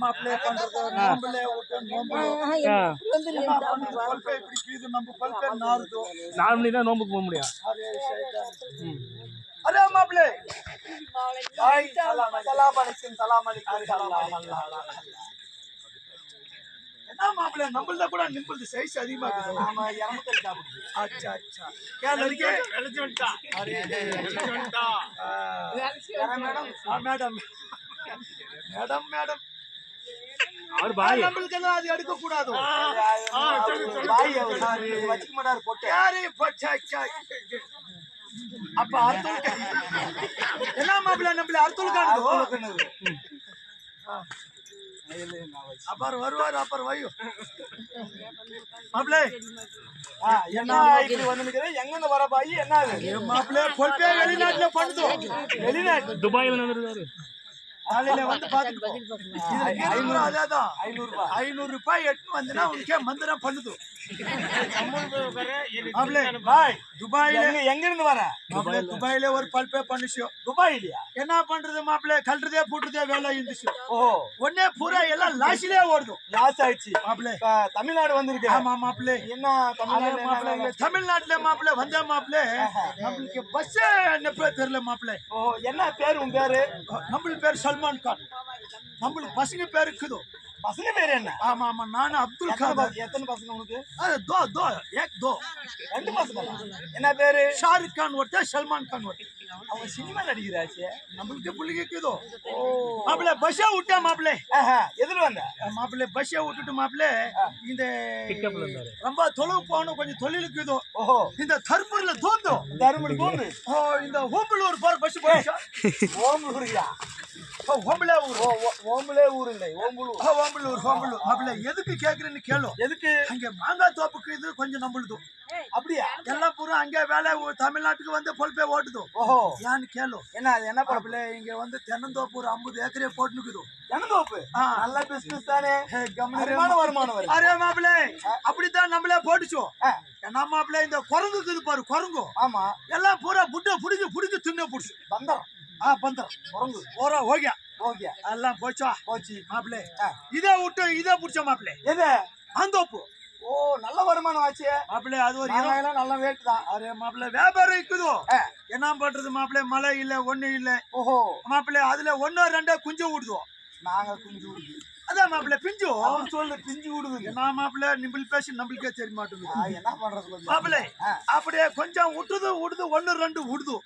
மாப்பிள்ளைய பண்றது நோம்புல விட்டு நம்ம பல்பே நாறுதோ நாலு மணி தான் நோம்புக்கு போக முடியும். அரே அரே மாப்பிள்ளை. சலாம் அலைக்கும் சலாம் அலைக்கும் சலாம் அலைக்கும் மாப்பிள்ளை கூட நிம்புது சைஸ் அதிகமா இருக்குது. ஆமா சாப்பிடுது. அச்சா அச்சா. கேள் அடிக்க. அரே ஆ, மேடம். ஆ, மேடம். Madam madam. அவர் பாய். நம்மளுக்கு எல்லாம் அது எடுக்க கூடாது. பாய் வச்சுக்க மாட்டாரு போட்டு. யாரு? அப்ப அர்த்தம் என்ன மாப்பிள்ள நம்மள அர்த்தம் காணுது அப்புறம் வருவாரு அப்புறம் வையோ. மாப்பிள்ளை. என்ன இப்படி வந்து எங்க இருந்து வர பாய்? என்ன மாப்பிள்ளை பொறுப்பே வெளிநாட்டுல பண்ணுதோ வெளிநாட்டு துபாயில் வந்துருக்காரு காலையில வந்து பாத்துட்டு ஐநூறு ரூபாய் ஐநூறு ரூபாய். எட்டு வந்துன்னா உனக்கே மந்திரம் பண்ணுது. துபாயில எங்க இருந்து வர? துபாயில. ஒரு பல்பே பண்ணுச்சு துபாயிலயா? என்ன பண்றது மாப்பிள்ளை? கல்றதே போட்டுறதே வேலை இருந்துச்சு. ஓ. உடனே பூரா எல்லாம் லாஸ்ட்லயே ஓடுது. லாஸ் ஆயிடுச்சு. மாப்பிள்ளை. தமிழ்நாடு வந்திருக்கு. ஆமா மாப்பிள்ளை. என்ன தமிழ்நாடு மாப்பிள்ளை தமிழ்நாட்டுல மாப்பிள்ளை வந்த மாப்பிள்ளை நம்மளுக்கு பஸ் என்ன தெரியல மாப்பிள்ளை. ஓ என்ன பேர் உன் பேரு? நம்மளுக்கு பேர் சல்மான் கான். நம்மளுக்கு பசங்க பேர் இருக்குதோ. பசங்க பேர் என்ன? ஆமா ஆமா நானும் அப்துல் காதர் எத்தனை பசங்க உனக்கு? அது தோ தோ ஏக் தோ. ரெண்டு பசங்க என்ன பேரு? ஷாருக் கான் ஒருத்தர் சல்மான் கான் ஒருத்தர் அவங்க சினிமா நடிகராச்சு நம்மளுக்கு புள்ளிக்கு இருக்குதோ மாப்பிள்ளை பஸ்ஸே விட்டா மாப்பிள்ளை எதுல வந்த? மாப்பிள்ளை பஸ்ஸே விட்டுட்டு மாப்பிள்ளை இந்த ரொம்ப தொலைவு போகணும் கொஞ்சம் தொழிலுக்கு இதோ. ஓஹோ. இந்த தர்மபுரியில தோந்தோம். தர்மபுரி தோந்து ஓ இந்த ஓம்பலூர் போற பஸ் போச்சா ஓம்பலூரியா ஓம்பலே ஊர் ஓம்பலே ஊர் இல்லை ஓம்பலூர். ஓம்பலூர் ஓம்பலூர். மாப்பிள்ள எதுக்கு கேக்குறேன்னு கேளு. எதுக்கு? அங்க மாங்காய் தோப்புக்கு இது கொஞ்சம் நம்மளுது. அப்படியா? எல்லாம் பூரா அங்க வேலை தமிழ்நாட்டுக்கு வந்து பொல்பே ஓட்டுதோ. ஓஹோ. ஏன்னு கேளு. என்ன என்ன மாப்பிள்ள இங்க வந்து தென்னந்தோப்பு ஒரு ஐம்பது ஏக்கரே போட்டுனுக்குது. தென்னந்தோப்பு? நல்ல பிசினஸ் தானே. வருமானம் வருமானம் அரே மாப்பிள்ள. அப்படித்தான் நம்மளே போட்டுச்சோம் என்ன மாப்பிள்ள இந்த குரங்கு இருக்குது பாரு குரங்கு. ஆமா. எல்லாம் பூரா புட்ட புடிஞ்சு புடிஞ்சு தின்ன புடிச்சு பந்தரம். ஆ பந்தரம் குரங்கு போறா ஓகே. ஓகே. எல்லாம் போச்சா? போச்சு. மாப்பிள்ள. இதே விட்டு இதே புடிச்ச மாப்பிள்ள. எது? ஆந்தோப்பு ஓ நல்ல வருமானம் ஆச்சு. மாப்பிள்ள அது ஒரு எல்லாம் நல்ல ரேட் தான். அரே மாப்பிள்ள வியாபாரம் இருக்குதோ. என்ன பண்றது மாப்பிள்ள? மழை இல்ல ஒண்ணு இல்ல. ஓஹோ. மாப்பிள்ள அதுல ஒன்னோ ரெண்டோ குஞ்சு விடுதோ நாங்க குஞ்சு அதான் மாப்பிள்ள பிஞ்சு. சொல்லு பிஞ்சு விடுது. என்ன மாப்பிள்ள நிம்பிள் பேசி நம்மளுக்கே தெரிய மாட்டேங்குது என்ன பண்றது மாப்பிள்ள அப்படியே கொஞ்சம் விட்டுது விடுது ஒண்ணு ரெண்டு விடுது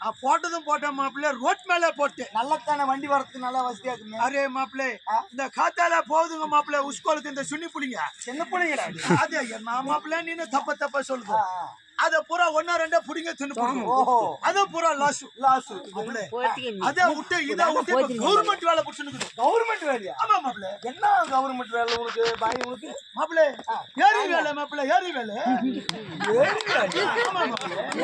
நான் போட்டதும் போட்டேன் மாப்பிள்ள ரோட் மேல போட்டு நல்லத்தானே வண்டி வரதுக்கு நல்லா வசதியா இருக்கு அரே மாப்பிள்ள இந்த காத்தால போகுதுங்க மாப்பிள்ள உஸ்கோலுக்கு இந்த சுண்ணி புளிங்க. சின்ன புளிங்க அது நான் மாப்பிள்ள நீ தப்ப தப்ப சொல்லுது. அத பூரா ஒன்னா ரெண்டா புடிங்க தின்னு ஓஹோ. அத பூரா லாஸ் லாஸ் அத விட்டு இத விட்டு கவர்மெண்ட் வேலை புடிச்சுனுக்குது கவர்மெண்ட் வேலையா? ஆமா மாப்பிள்ள. என்ன கவர்மெண்ட் வேலை உனக்கு பாய் உனக்கு? மாப்பிள்ள ஏரி வேலை மாப்பிள்ள ஏரி வேலை. ஏரி வேலை ஆமா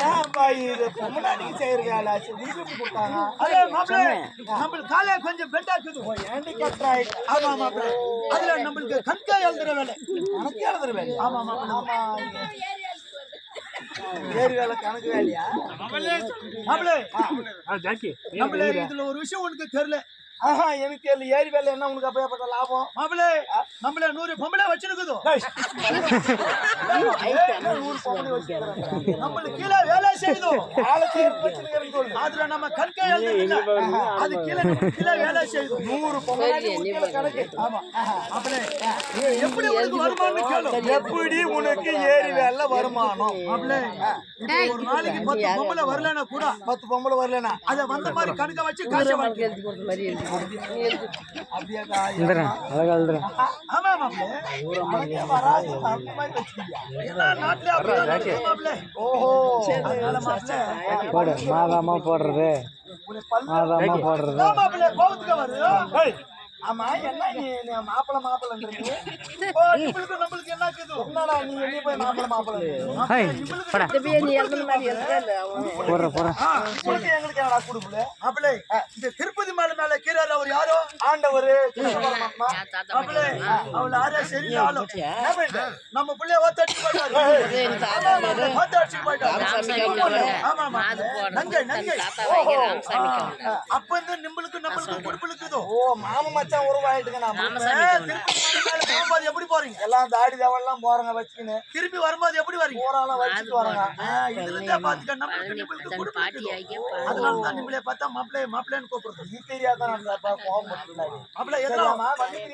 ஏன் பாய் இது பொம்மனாடிக்கு செய்யற வேலை உனக்கு கொடுத்தாங்க அரே மாப்பிள்ள நம்மளுக்கு காலைய கொஞ்சம் பெண்டாக்குது ஏண்டி கட்றாய் ஆமா மாப்பிள்ள. அதுல நம்மளுக்கு கண்கா எழுதுற வேலை. கணக்கு எழுதுற வேலை ஆமா மாப்பிள்ள. ஆமா. ஏரி வேலை கணக்கு வேலையா? நம்மள இதுல ஒரு விஷயம் உனக்கு தெரியல. ஆஹா எனக்கு தெரியல. ஏரி வேலை என்ன உனக்கு அப்பேற்பட்ட லாபம்? மாப்பிளே நம்மள நூறு பொம்பளை வச்சிருக்குதோ. நூறு பொம்பளை வச்சிருக்காங்க நம்மளுக்கு கீழே வேலை செய்யுதோ. அதுல நம்ம கண்கை அது கீழே கீழே வேலை செய்யுது. நூறு பொம்பளை கணக்கு ஆமா. மாப்பிளே எப்படி உனக்கு வருமானம் கேளு. எப்படி உனக்கு ஏரி வேலை வருமானம்? மாப்பிளே ஒரு நாளைக்கு பத்து பொம்பளை வரலனா கூட பத்து பொம்பளை வரலனா அத வந்த மாதிரி கணக்க வச்சு காசை வாங்கி அப்படியே அழகா எழுதுறேன் போடு மாதாமா போடுறது. மாதாமா போடுறது. ஆமா என்ன நீ மாப்பிள இவளுக்கு நம்மளுக்கு என்ன இருக்குது என்னடா நீ வெளிய போய் மாப்பிள மாப்பிள ஹேய், போடா. போடுற போடுற. உங்களுக்கு எங்களுக்கு என்னடா குடுப்புல மாப்பிளே இந்த திருப்பதி மலை மேல கீறாரு அவர் யாரோ? ஆண்டவர் மாப்பிளே அவள யாரே என்ன பண்ணிட்ட? நம்ம பிள்ளைய ஓத்தடிச்சு போயிட்டாரு. ஓத்தடிச்சு போயிட்டாரு. ஆமா மாப்பிளே நங்கை நங்கை. அப்ப இந்த நிம்பளுக்கு நம்மளுக்கு குடுப்புலுக்குதோ ஓ மாமா மச்சான் உருவாயிட்டுங்க நான் போகும்போது எப்படி போறீங்க? எல்லாம் தாடி தேவெல்லாம் போறங்க வச்சுக்கின்னு. திருப்பி வரும்போது எப்படி வரீங்க? ஊரெல்லாம் வச்சுட்டு வரங்க. இதுல இருந்தே பாத்துக்க நம்மளுக்கு நிமிளுக்கு குடும்பம் பாட்டி ஆகிய அதனால தான் நிமிளே பார்த்தா மாப்பிளே மாப்பிளேன்னு கூப்பிடுறது. இது தெரியாத மாப்பிளே எதுவும்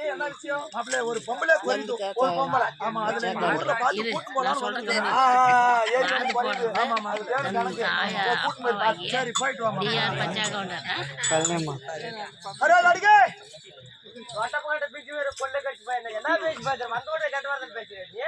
என்ன விஷயம்? மாப்பிளே ஒரு பொம்பளை குறைந்து ஒரு பொம்பளை. ஆமா அதுல ஊர்ல பார்த்து கூட்டு போலாம் நான் சொல்றது ஆமா ஆமா அது பேர் கணக்கு கூட்டு போய். சரி போயிட்டு வாமா? கல்யாணமா? அரே அடிக்கே! ஒட்டப்பாட்ட பிச்சு வேற கொள்ளை கட்சி பையன் என்ன பேச்சு பேசுற மந்தோட கட்டுவார்னு பேசுறீங்க